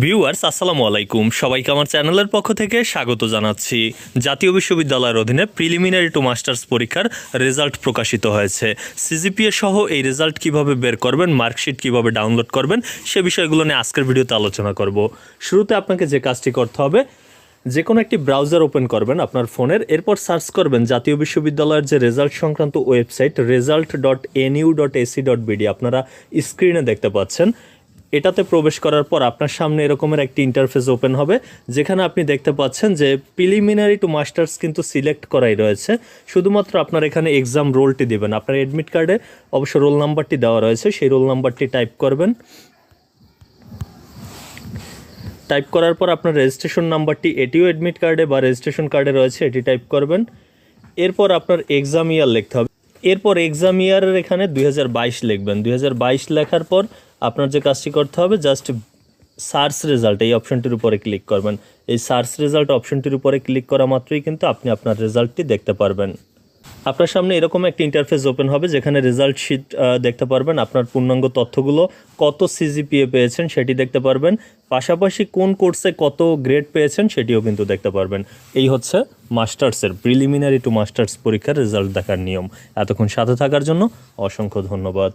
Viewers আসসালামু আলাইকুম। সবাইকে আমার চ্যানেলের পক্ষ থেকে স্বাগত জানাচ্ছি। জাতীয় বিশ্ববিদ্যালয়ের অধীনে প্রিলিমিনারি টু মাস্টার্স পরীক্ষার রেজাল্ট প্রকাশিত হয়েছে। সিজিপিএ সহ এই রেজাল্ট কীভাবে বের করবেন মার্কশিট কীভাবে ডাউনলোড করবেন, সে বিষয়গুলো নিয়ে আজকের ভিডিওতে আলোচনা করব। শুরুতে আপনাকে যে কাজটি করতে হবে যে কোনো একটি ব্রাউজার ওপেন করবেন আপনার ফোনের, এরপর সার্চ করবেন জাতীয় বিশ্ববিদ্যালয়ের যে রেজাল্ট সংক্রান্ত website result dot NU dot AC dot BD আপনারা স্ক্রিনে দেখতে পাচ্ছেন। এটাতে প্রবেশ করার পর আপনার সামনে এরকমের একটি ইন্টারফেস ওপেন হবে, যেখানে আপনি দেখতে পাচ্ছেন যে প্রিলিমিনারি টু মাস্টার্স কিন্তু সিলেক্ট করাই রয়েছে। শুধুমাত্র আপনার এখানে এক্সাম রোলটি দেবেন। আপনার অ্যাডমিট কার্ডে অবশ্য রোল নাম্বারটি দেওয়া রয়েছে, সেই রোল নাম্বারটি টাইপ করবেন। টাইপ করার পর আপনার রেজিস্ট্রেশন নাম্বারটি এটিও অ্যাডমিট কার্ডে বা রেজিস্ট্রেশন কার্ডে রয়েছে, এটি টাইপ করবেন। এরপর আপনার এক্সাম ইয়ার লিখতে হবে। এরপর এক্সাম ইয়ারের এখানে দুই হাজার বাইশ লিখবেন। দুই হাজার বাইশ লেখার পর আপনার যে কাজটি করতে হবে জাস্ট সার্চ রেজাল্ট এই অপশনটির উপরে ক্লিক করবেন। এই সার্চ রেজাল্ট অপশনটির উপরে ক্লিক করা মাত্রই কিন্তু আপনি আপনার রেজাল্টটি দেখতে পারবেন। আপনার সামনে এরকম একটা ইন্টারফেস ওপেন হবে, যেখানে রেজাল্ট শিট দেখতে পারবেন। আপনার পূর্ণাঙ্গ তথ্যগুলো কত সিজিপিএ পেয়েছেন সেটি দেখতে পারবেন। পাশাপাশি কোন কোর্সে কত গ্রেড পেয়েছেন সেটিও কিন্তু দেখতে পারবেন। এই হচ্ছে মাস্টার্সের প্রিলিমিনারি টু মাস্টার্স পরীক্ষার রেজাল্ট দেখার নিয়ম। এতক্ষণ সাথে থাকার জন্য অসংখ্য ধন্যবাদ।